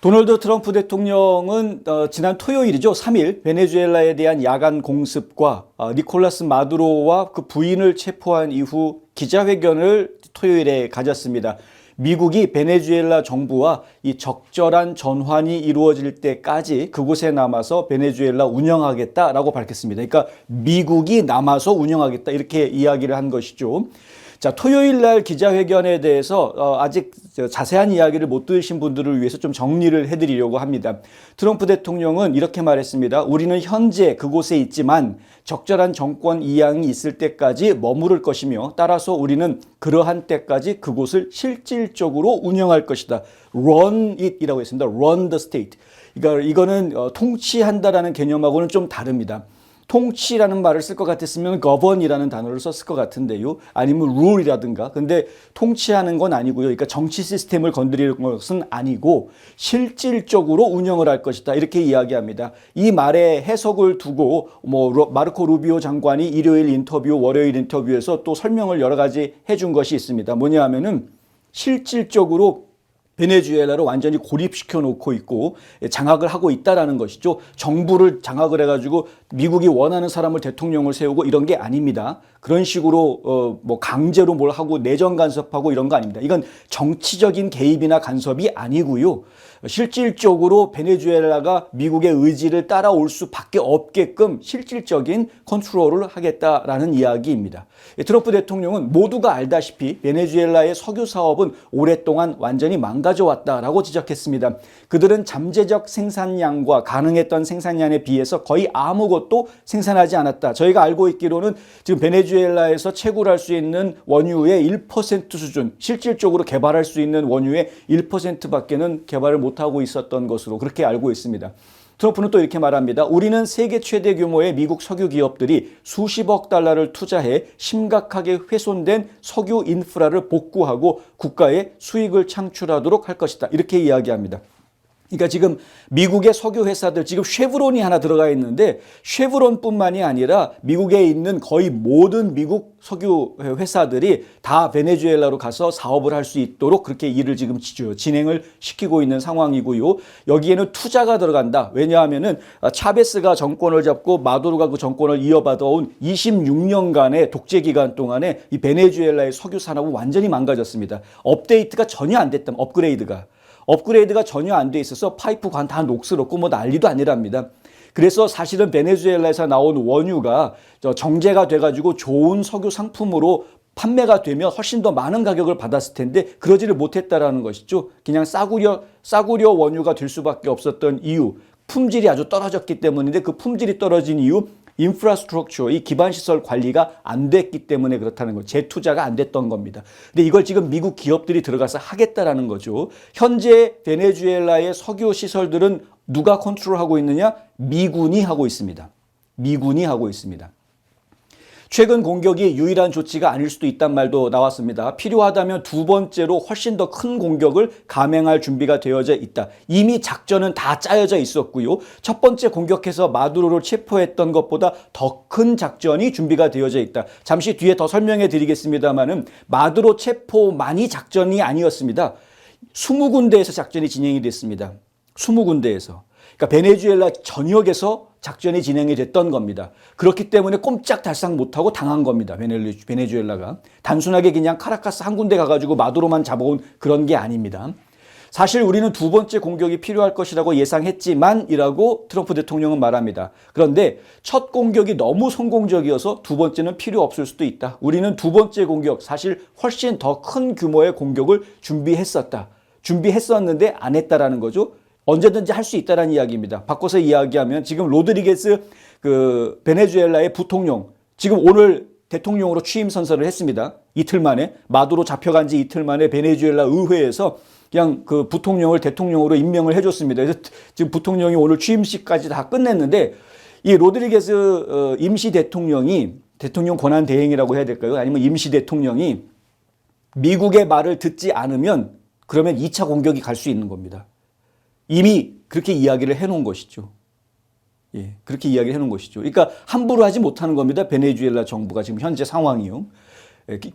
도널드 트럼프 대통령은 어, 지난 토요일이죠. 3일 베네수엘라에 대한 야간 공습과 어, 니콜라스 마두로와 그 부인을 체포한 이후 기자회견을 토요일에 가졌습니다. 미국이 베네수엘라 정부와 이 적절한 전환이 이루어질 때까지 그곳에 남아서 베네수엘라 운영하겠다라고 밝혔습니다. 그러니까 미국이 남아서 운영하겠다 이렇게 이야기를 한 것이죠. 자, 토요일 날 기자회견에 대해서 어, 아직 저 자세한 이야기를 못 들으신 분들을 위해서 좀 정리를 해드리려고 합니다. 트럼프 대통령은 이렇게 말했습니다. 우리는 현재 그곳에 있지만 적절한 정권 이양이 있을 때까지 머무를 것이며 따라서 우리는 그러한 때까지 그곳을 실질적으로 운영할 것이다. Run it이라고 했습니다. Run the state. 그러니까 이거는 어, 통치한다라는 개념하고는 좀 다릅니다. 통치라는 말을 쓸 것 같았으면 govern이라는 단어를 썼을 것 같은데요. 아니면 rule이라든가. 근데 통치하는 건 아니고요. 그러니까 정치 시스템을 건드리는 것은 아니고 실질적으로 운영을 할 것이다. 이렇게 이야기합니다. 이 말에 해석을 두고 뭐 로- 마르코 루비오 장관이 일요일 인터뷰, 월요일 인터뷰에서 또 설명을 여러 가지 해준 것이 있습니다. 뭐냐 하면은 실질적으로 베네수엘라를 완전히 고립시켜 놓고 있고 장악을 하고 있다라는 것이죠. 정부를 장악을 해가지고 미국이 원하는 사람을 대통령을 세우고 이런 게 아닙니다. 그런 식으로 어 뭐 강제로 뭘 하고 내정 간섭하고 이런 거 아닙니다. 이건 정치적인 개입이나 간섭이 아니고요. 실질적으로 베네수엘라가 미국의 의지를 따라올 수밖에 없게끔 실질적인 컨트롤을 하겠다라는 이야기입니다. 트럼프 대통령은 모두가 알다시피 베네수엘라의 석유 사업은 오랫동안 완전히 망가져 왔다라고 지적했습니다. 그들은 잠재적 생산량과 가능했던 생산량에 비해서 거의 아무것도 생산하지 않았다. 저희가 알고 있기로는 지금 베네수엘라에서 채굴할 수 있는 원유의 1% 수준, 실질적으로 개발할 수 있는 원유의 1%밖에는 개발을 못 하고 있었던 것으로 그렇게 알고 있습니다. 트럼프는 또 이렇게 말합니다. 우리는 세계 최대 규모의 미국 석유 기업들이 수십억 달러를 투자해 심각하게 훼손된 석유 인프라를 복구하고 국가에 수익을 창출하도록 할 것이다. 이렇게 이야기합니다. 그러니까 지금 미국의 석유 회사들 지금 쉐브론이 하나 들어가 있는데 쉐브론뿐만이 아니라 미국에 있는 거의 모든 미국 석유 회사들이 다 베네수엘라로 가서 사업을 할 수 있도록 그렇게 일을 지금 지- 진행을 시키고 있는 상황이고요. 여기에는 투자가 들어간다. 왜냐하면은 차베스가 정권을 잡고 마두로가 그 정권을 이어받아온 26년간의 독재 기간 동안에 이 베네수엘라의 석유 산업은 완전히 망가졌습니다. 업데이트가 전혀 안 됐다. 업그레이드가. 업그레이드가 전혀 안 돼 있어서 파이프 관 다 녹슬었고 뭐 난리도 아니랍니다. 그래서 사실은 베네수엘라에서 나온 원유가 저 정제가 돼가지고 좋은 석유 상품으로 판매가 되면 훨씬 더 많은 가격을 받았을 텐데 그러지를 못했다라는 것이죠. 그냥 싸구려 싸구려 원유가 될 수밖에 없었던 이유 품질이 아주 떨어졌기 때문인데 그 품질이 떨어진 이유 인프라스트럭처, 이 기반 시설 관리가 안 됐기 때문에 그렇다는 거, 재투자가 안 됐던 겁니다. 근데 이걸 지금 미국 기업들이 들어가서 하겠다라는 거죠. 현재 베네수엘라의 석유 시설들은 누가 컨트롤하고 있느냐? 미군이 하고 있습니다. 미군이 하고 있습니다. 최근 공격이 유일한 조치가 아닐 수도 있단 말도 나왔습니다. 필요하다면 두 번째로 훨씬 더 큰 공격을 감행할 준비가 되어져 있다. 이미 작전은 다 짜여져 있었고요. 첫 번째 공격해서 마두로를 체포했던 것보다 더 큰 작전이 준비가 되어져 있다. 잠시 뒤에 더 설명해 드리겠습니다만은 마두로 체포만이 작전이 아니었습니다. 20군데에서 작전이 진행이 됐습니다. 20군데에서. 그러니까 베네수엘라 전역에서 작전이 진행이 됐던 겁니다. 그렇기 때문에 꼼짝 달싹 못하고 당한 겁니다. 베네수- 베네수엘라가. 단순하게 그냥 카라카스 한 군데 가가지고 마두로만 잡아온 그런 게 아닙니다. 사실 우리는 두 번째 공격이 필요할 것이라고 예상했지만 이라고 트럼프 대통령은 말합니다. 그런데 첫 공격이 너무 성공적이어서 두 번째는 필요 없을 수도 있다. 우리는 두 번째 공격, 사실 훨씬 더 큰 규모의 공격을 준비했었다. 준비했었는데 안 했다라는 거죠. 언제든지 할 수 있다라는 이야기입니다. 바꿔서 이야기하면 지금 로드리게스 그 베네수엘라의 부통령 지금 오늘 대통령으로 취임 선서를 했습니다. 이틀 만에 마두로 잡혀간 지 이틀 만에 베네수엘라 의회에서 그냥 그 부통령을 대통령으로 임명을 해줬습니다. 그래서 지금 부통령이 오늘 취임식까지 다 끝냈는데 이 로드리게스 어, 임시 대통령이 대통령 권한 대행이라고 해야 될까요? 아니면 임시 대통령이 미국의 말을 듣지 않으면 그러면 2차 공격이 갈 수 있는 겁니다. 이미 그렇게 이야기를 해놓은 것이죠. 예, 그렇게 이야기를 해놓은 것이죠. 그러니까 함부로 하지 못하는 겁니다. 베네수엘라 정부가 지금 현재 상황이요.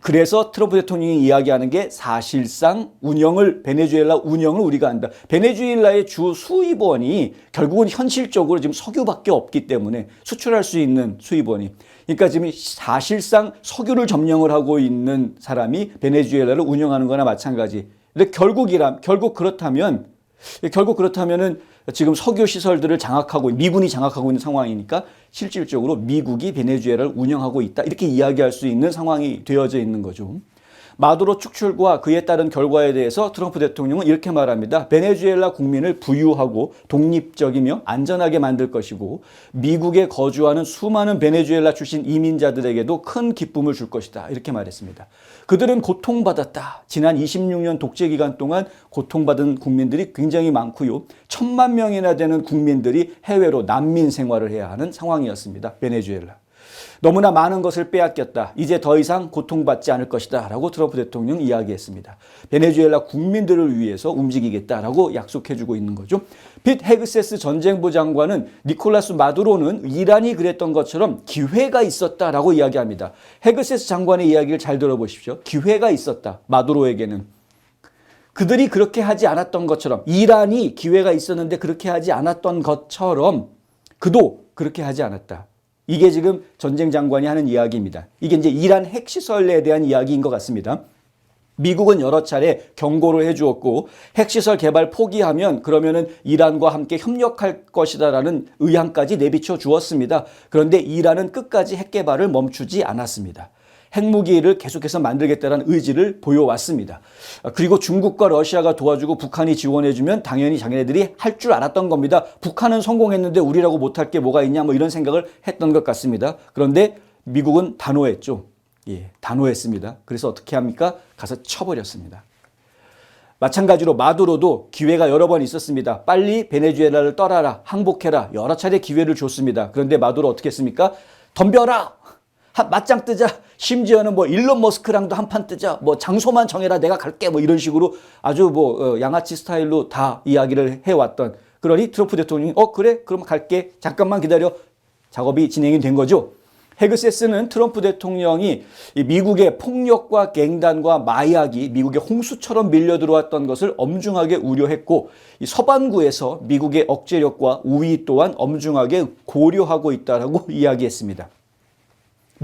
그래서 트럼프 대통령이 이야기하는 게 사실상 운영을 베네수엘라 운영을 우리가 한다. 베네수엘라의 주 수입원이 결국은 현실적으로 지금 석유밖에 없기 때문에 수출할 수 있는 수입원이 그러니까 지금 사실상 석유를 점령을 하고 있는 사람이 베네수엘라를 운영하는 거나 마찬가지. 근데 결국이라 결국 그렇다면 결국 그렇다면은 지금 석유 시설들을 장악하고 미군이 장악하고 있는 상황이니까 실질적으로 미국이 베네수엘라를 운영하고 있다 이렇게 이야기할 수 있는 상황이 되어져 있는 거죠. 마두로 축출과 그에 따른 결과에 대해서 트럼프 대통령은 이렇게 말합니다. 베네수엘라 국민을 부유하고 독립적이며 안전하게 만들 것이고 미국에 거주하는 수많은 베네수엘라 출신 이민자들에게도 큰 기쁨을 줄 것이다. 이렇게 말했습니다. 그들은 고통받았다. 지난 26년 독재 기간 동안 고통받은 국민들이 굉장히 많고요. 천만 명이나 되는 국민들이 해외로 난민 생활을 해야 하는 상황이었습니다. 베네수엘라. 너무나 많은 것을 빼앗겼다. 이제 더 이상 고통받지 않을 것이다. 라고 트럼프 대통령 이야기했습니다. 베네수엘라 국민들을 위해서 움직이겠다라고 약속해주고 있는 거죠. 핏 헤그세스 전쟁부 장관은 니콜라스 마두로는 이란이 그랬던 것처럼 기회가 있었다라고 이야기합니다. 헤그세스 장관의 이야기를 잘 들어보십시오. 기회가 있었다. 마두로에게는. 그들이 그렇게 하지 않았던 것처럼 이란이 기회가 있었는데 그렇게 하지 않았던 것처럼 그도 그렇게 하지 않았다. 이게 지금 전쟁 장관이 하는 이야기입니다. 이게 이제 이란 핵시설에 대한 이야기인 것 같습니다. 미국은 여러 차례 경고를 해주었고 핵시설 개발 포기하면 그러면은 이란과 함께 협력할 것이다라는 의향까지 내비쳐 주었습니다. 그런데 이란은 끝까지 핵 개발을 멈추지 않았습니다. 핵무기를 계속해서 만들겠다는 의지를 보여왔습니다. 그리고 중국과 러시아가 도와주고 북한이 지원해주면 당연히 자기네들이 할 줄 알았던 겁니다. 북한은 성공했는데 우리라고 못할 게 뭐가 있냐 뭐 이런 생각을 했던 것 같습니다. 그런데 미국은 단호했죠. 예, 단호했습니다. 그래서 어떻게 합니까? 가서 쳐버렸습니다. 마찬가지로 마두로도 기회가 여러 번 있었습니다. 빨리 베네수엘라를 떠나라, 항복해라. 여러 차례 기회를 줬습니다. 그런데 마두로 어떻게 했습니까? 덤벼라! 한 맞짱 뜨자. 심지어는 뭐 일론 머스크랑도 한판 뜨자. 뭐 장소만 정해라. 내가 갈게. 뭐 이런 식으로 아주 뭐 어, 양아치 스타일로 다 이야기를 해왔던. 그러니 트럼프 대통령이 어 그래 그럼 갈게. 잠깐만 기다려. 작업이 진행이 된 거죠. 헤그세스는 트럼프 대통령이 미국의 폭력과 갱단과 마약이 미국의 홍수처럼 밀려 들어왔던 것을 엄중하게 우려했고 서반구에서 미국의 억제력과 우위 또한 엄중하게 고려하고 있다라고 이야기했습니다.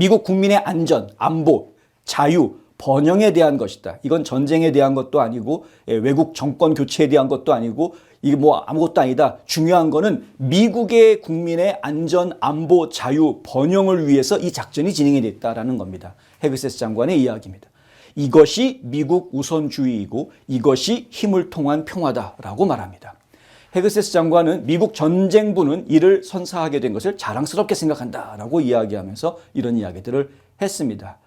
미국 국민의 안전, 안보, 자유, 번영에 대한 것이다. 이건 전쟁에 대한 것도 아니고 예, 외국 정권 교체에 대한 것도 아니고 이게 뭐 아무것도 아니다. 중요한 거는 미국의 국민의 안전, 안보, 자유, 번영을 위해서 이 작전이 진행이 됐다라는 겁니다. 헤그세스 장관의 이야기입니다. 이것이 미국 우선주의이고 이것이 힘을 통한 평화다라고 말합니다. 헤그세스 장관은 미국 전쟁부는 이를 선사하게 된 것을 자랑스럽게 생각한다라고 이야기하면서 이런 이야기들을 했습니다.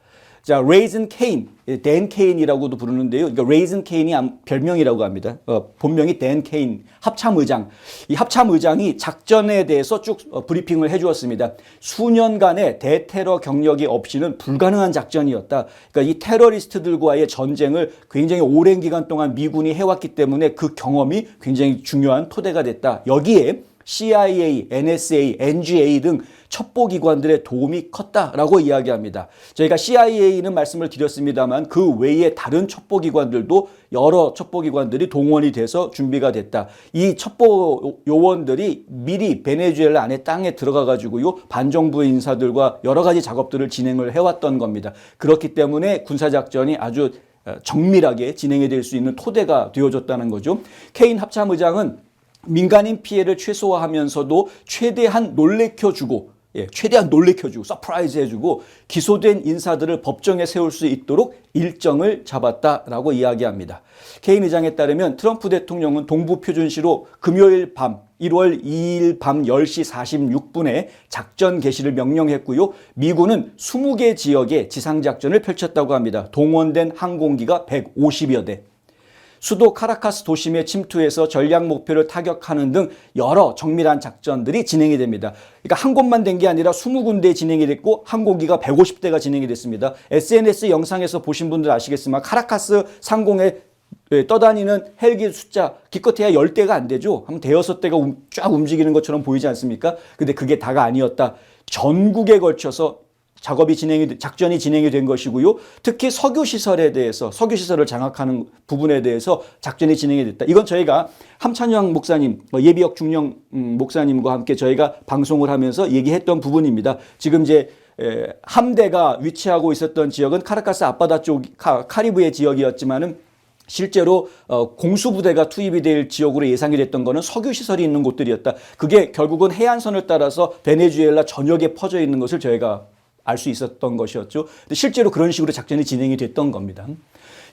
자, 레이즌 케인, 댄 케인이라고도 부르는데요. 그러니까 레이즌 케인이 별명이라고 합니다. 어, 본명이 댄 케인, 합참 의장. 이 합참 의장이 작전에 대해서 쭉 어, 브리핑을 해 주었습니다. 수년간의 대테러 경력이 없이는 불가능한 작전이었다. 그러니까 이 테러리스트들과의 전쟁을 굉장히 오랜 기간 동안 미군이 해왔기 때문에 그 경험이 굉장히 중요한 토대가 됐다. 여기에 CIA, NSA, NGA 등 첩보기관들의 도움이 컸다라고 이야기합니다. 저희가 CIA는 말씀을 드렸습니다만 그 외에 다른 첩보기관들도 여러 첩보기관들이 동원이 돼서 준비가 됐다. 이 첩보 요원들이 미리 베네수엘라 안에 땅에 들어가 가지고요 반정부 인사들과 여러 가지 작업들을 진행을 해왔던 겁니다. 그렇기 때문에 군사작전이 아주 어, 정밀하게 진행이 될 수 있는 토대가 되어졌다는 거죠. 케인 합참의장은 민간인 피해를 최소화하면서도 최대한 놀래켜주고 예, 최대한 놀래켜주고 서프라이즈 해주고 기소된 인사들을 법정에 세울 수 있도록 일정을 잡았다라고 이야기합니다. 케인 의장에 따르면 트럼프 대통령은 동부 표준시로 금요일 밤 1월 2일 밤 10시 46분에 작전 개시를 명령했고요. 미군은 20개 지역에 지상작전을 펼쳤다고 합니다. 동원된 항공기가 150여 대. 수도 카라카스 도심에 침투해서 전략 목표를 타격하는 등 여러 정밀한 작전들이 진행이 됩니다. 그러니까 한 곳만 된 게 아니라 20군데 진행이 됐고 항공기가 150대가 진행이 됐습니다. SNS 영상에서 보신 분들 아시겠지만 카라카스 상공에 떠다니는 헬기 숫자 기껏해야 10대가 안 되죠. 한 대여섯 대가 쫙 움직이는 것처럼 보이지 않습니까? 근데 그게 다가 아니었다. 전국에 걸쳐서 작업이 진행이 작전이 진행이 된 것이고요. 특히 석유 시설에 대해서 석유 시설을 장악하는 부분에 대해서 작전이 진행이 됐다. 이건 저희가 함찬영 목사님, 뭐 예비역 중령 음, 목사님과 함께 저희가 방송을 하면서 얘기했던 부분입니다. 지금 이제 에, 함대가 위치하고 있었던 지역은 카라카스 앞바다 쪽 카, 카리브해 지역이었지만은 실제로 어, 공수부대가 투입이 될 지역으로 예상이 됐던 거는 석유 시설이 있는 곳들이었다. 그게 결국은 해안선을 따라서 베네수엘라 전역에 퍼져 있는 것을 저희가 알 수 있었던 것이었죠. 실제로 그런 식으로 작전이 진행이 됐던 겁니다.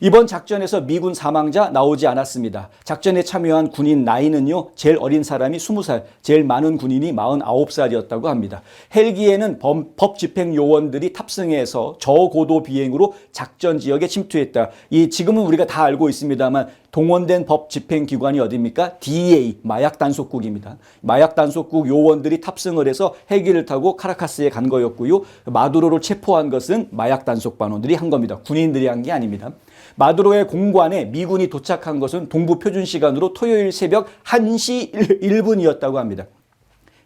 이번 작전에서 미군 사망자 나오지 않았습니다. 작전에 참여한 군인 나이는요, 제일 어린 사람이 20살, 제일 많은 군인이 49살이었다고 합니다. 헬기에는 범- 법 집행 요원들이 탑승해서 저고도 비행으로 작전 지역에 침투했다. 이 지금은 우리가 다 알고 있습니다만 동원된 법 집행 기관이 어디입니까? DEA 마약 단속국입니다. 마약 단속국 요원들이 탑승을 해서 헬기를 타고 카라카스에 간 거였고요. 마두로를 체포한 것은 마약 단속 반원들이 한 겁니다. 군인들이 한 게 아닙니다. 마두로의 공관에 미군이 도착한 것은 동부 표준 시간으로 토요일 새벽 1시 1분이었다고 합니다.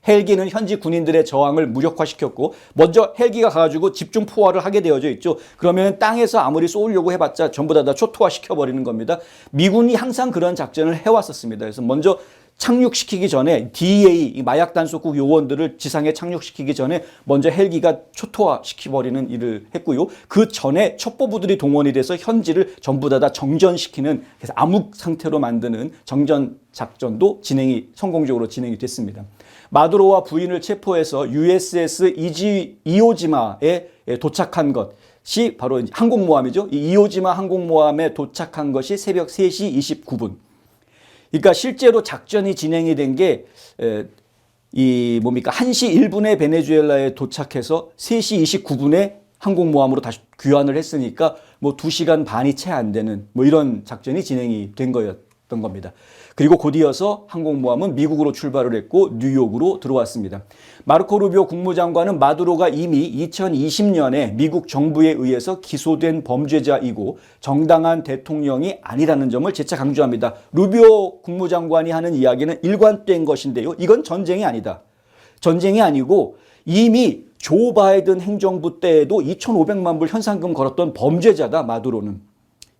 헬기는 현지 군인들의 저항을 무력화시켰고 먼저 헬기가 가가지고 집중 포화를 하게 되어져 있죠. 그러면 땅에서 아무리 쏘려고 해봤자 전부 다, 다 초토화 시켜버리는 겁니다. 미군이 항상 그런 작전을 해왔었습니다. 그래서 먼저 착륙시키기 전에 DEA 이 마약 단속국 요원들을 지상에 착륙시키기 전에 먼저 헬기가 초토화 시켜버리는 일을 했고요. 그 전에 첩보부들이 동원이 돼서 현지를 전부 다, 다 정전시키는 그래서 암흑 상태로 만드는 정전 작전도 진행이 성공적으로 진행이 됐습니다. 마두로와 부인을 체포해서 USS 이지 이오지마에 도착한 것이 바로 항공모함이죠. 이 이오지마 항공모함에 도착한 것이 새벽 3시 29분. 그러니까 실제로 작전이 진행이 된 게 이 뭡니까 1시 1분에 베네수엘라에 도착해서 3시 29분에 항공모함으로 다시 귀환을 했으니까 뭐 2시간 반이 채 안 되는 뭐 이런 작전이 진행이 된 거였던 겁니다. 그리고 곧이어서 항공모함은 미국으로 출발을 했고 뉴욕으로 들어왔습니다. 마르코 루비오 국무장관은 마두로가 이미 2020년에 미국 정부에 의해서 기소된 범죄자이고 정당한 대통령이 아니라는 점을 재차 강조합니다. 루비오 국무장관이 하는 이야기는 일관된 것인데요. 이건 전쟁이 아니다. 전쟁이 아니고 이미 조 바이든 행정부 때에도 2,500만 불 현상금 걸었던 범죄자다 마두로는.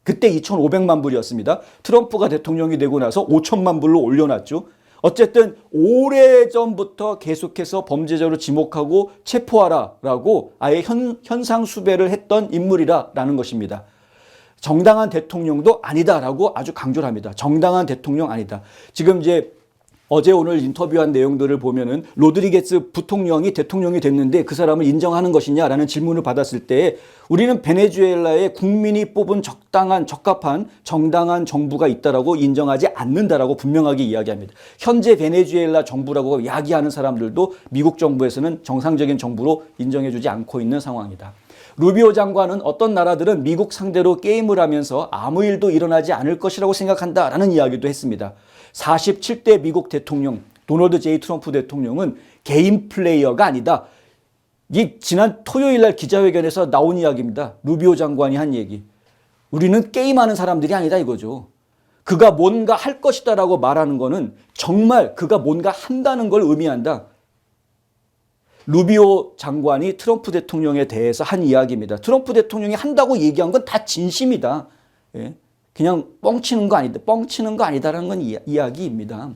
그때 2,500만 불이었습니다. 트럼프가 대통령이 되고 나서 5천만 불로 올려놨죠. 어쨌든 오래전부터 계속해서 범죄자로 지목하고 체포하라라고 아예 현, 현상 수배를 했던 인물이라라는 것입니다. 정당한 대통령도 아니다라고 아주 강조를 합니다. 정당한 대통령 아니다. 지금 이제 어제 오늘 인터뷰한 내용들을 보면은 로드리게스 부통령이 대통령이 됐는데 그 사람을 인정하는 것이냐라는 질문을 받았을 때 우리는 베네수엘라의 국민이 뽑은 적당한 적합한 정당한 정부가 있다라고 인정하지 않는다라고 분명하게 이야기합니다. 현재 베네수엘라 정부라고 이야기하는 사람들도 미국 정부에서는 정상적인 정부로 인정해주지 않고 있는 상황이다. 루비오 장관은 어떤 나라들은 미국 상대로 게임을 하면서 아무 일도 일어나지 않을 것이라고 생각한다라는 이야기도 했습니다. 47대 미국 대통령 도널드 제이 트럼프 대통령은 개인 플레이어가 아니다. 이 지난 토요일 날 기자회견에서 나온 이야기입니다. 루비오 장관이 한 얘기. 우리는 게임하는 사람들이 아니다 이거죠. 그가 뭔가 할 것이다라고 말하는 거는 정말 그가 뭔가 한다는 걸 의미한다. 루비오 장관이 트럼프 대통령에 대해서 한 이야기입니다. 트럼프 대통령이 한다고 얘기한 건 다 진심이다. 예? 그냥 뻥치는 거 아니다. 뻥치는 거 아니다라는 건 이야, 이야 기입니다.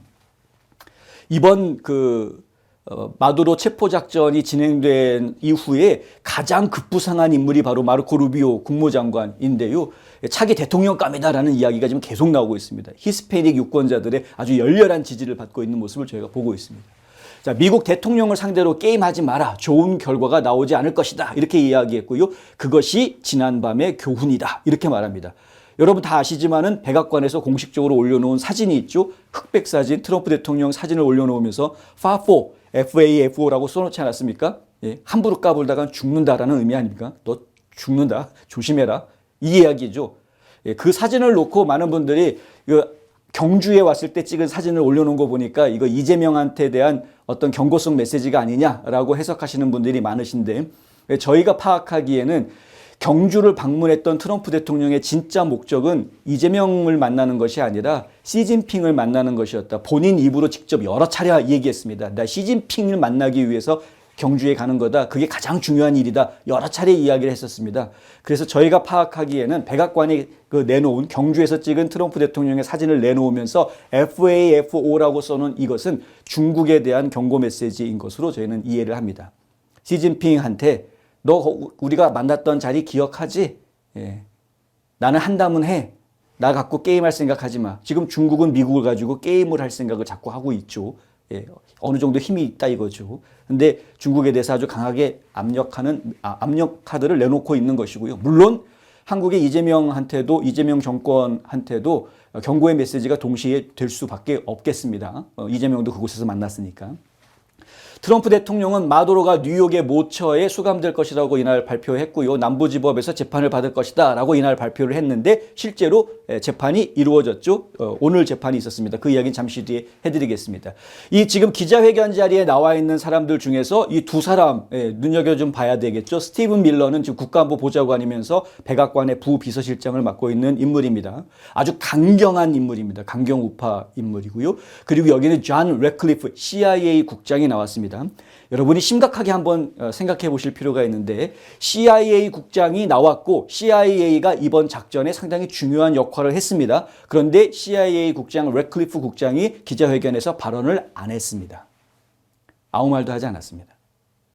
이번 그 어, 마두로 체포 작전이 진행된 이후에 가장 급부상한 인물이 바로 마르코 루비오 국무장관인데요. 차기 대통령감이다라는 이야기가 지금 계속 나오고 있습니다. 히스패닉 유권자들의 아주 열렬한 지지를 받고 있는 모습을 저희가 보고 있습니다. 자, 미국 대통령을 상대로 게임하지 마라. 좋은 결과가 나오지 않을 것이다. 이렇게 이야기했고요. 그것이 지난밤의 교훈이다. 이렇게 말합니다. 여러분 다 아시지만은 백악관에서 공식적으로 올려놓은 사진이 있죠. 흑백 사진, 트럼프 대통령 사진을 올려놓으면서 FA4, FAFO라고 써놓지 않았습니까? 예, 함부로 까불다가 죽는다라는 의미 아닙니까? 너 죽는다. 조심해라. 이 이야기죠. 예, 그 사진을 놓고 많은 분들이 그 경주에 왔을 때 찍은 사진을 올려놓은 거 보니까 이거 이재명한테 대한 어떤 경고성 메시지가 아니냐라고 해석하시는 분들이 많으신데 예, 저희가 파악하기에는 경주를 방문했던 트럼프 대통령의 진짜 목적은 이재명을 만나는 것이 아니라 시진핑을 만나는 것이었다. 본인 입으로 직접 여러 차례 얘기했습니다. 나 시진핑을 만나기 위해서 경주에 가는 거다. 그게 가장 중요한 일이다. 여러 차례 이야기를 했었습니다. 그래서 저희가 파악하기에는 백악관이 그 내놓은 경주에서 찍은 트럼프 대통령의 사진을 내놓으면서 FAFO라고 써놓은 이것은 중국에 대한 경고 메시지인 것으로 저희는 이해를 합니다. 시진핑한테 너 거- 우리가 만났던 자리 기억하지? 예. 나는 한다면 해. 나 갖고 게임할 생각 하지 마. 지금 중국은 미국을 가지고 게임을 할 생각을 자꾸 하고 있죠. 예, 어느 정도 힘이 있다 이거죠. 근데 중국에 대해서 아주 강하게 압력하는 아, 압력 카드를 내놓고 있는 것이고요. 물론 한국의 이재명한테도 이재명 정권한테도 경고의 메시지가 동시에 될 수밖에 없겠습니다. 어, 이재명도 그곳에서 만났으니까. 트럼프 대통령은 마도로가 뉴욕의 모처에 수감될 것이라고 이날 발표했고요. 남부지법에서 재판을 받을 것이다 라고 이날 발표를 했는데 실제로 에, 재판이 이루어졌죠. 어, 오늘 재판이 있었습니다. 그 이야기는 잠시 뒤에 해드리겠습니다. 이 지금 기자회견 자리에 나와 있는 사람들 중에서 이 두 사람 예, 눈여겨 좀 봐야 되겠죠. 스티븐 밀러는 지금 국가안보 보좌관이면서 백악관의 부비서실장을 맡고 있는 인물입니다. 아주 강경한 인물입니다. 강경 우파 인물이고요. 그리고 여기는 존 레클리프 CIA 국장이 나왔습니다. 여러분이 심각하게 한번 어, 생각해 보실 필요가 있는데 CIA 국장이 나왔고 CIA가 이번 작전에 상당히 중요한 역할을 했습니다. 그런데 CIA 국장 레클리프 국장이 기자회견에서 발언을 안 했습니다. 아무 말도 하지 않았습니다.